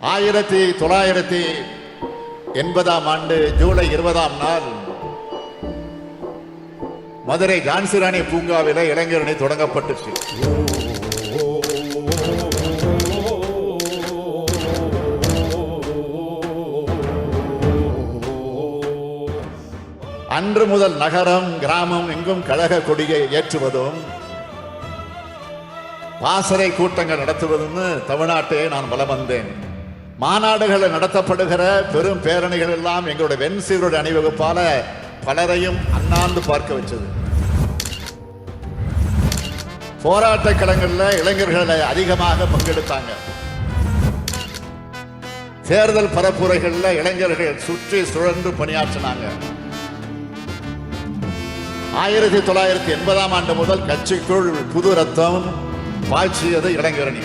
ஆயிரத்தி தொள்ளாயிரத்தி எண்பதாம் ஆண்டு ஜூலை இருபதாம் நாள் மதுரை ஜான்சிராணி பூங்காவில இளைஞரணி தொடங்கப்பட்டுச்சு. அன்று முதல் நகரம் கிராமம் எங்கும் கழக கொடியை ஏற்றுவதும் பாசறை கூட்டங்கள் நடத்துவதும் தமிழ்நாட்டே நான் வலம் வந்தேன் மாநாடுகள் நடத்தப்படுகிற பெரும் பேரணிகள் எல்லாம் எங்களுடைய வெண்சீருடைய அணிவகுப்பால பலரையும் அண்ணாந்து பார்க்க வச்சது. போராட்ட களங்களில் இளைஞர்களை அதிகமாக பங்கெடுத்தாங்க. தேர்தல் பரப்புரைகளில் இளைஞர்கள் சுற்றி சுழன்று பணியாற்றினாங்க. ஆயிரத்தி தொள்ளாயிரத்தி எண்பதாம் ஆண்டு முதல் கட்சிக்குள் புது ரத்தம் பாய்ச்சியது இளைஞரணி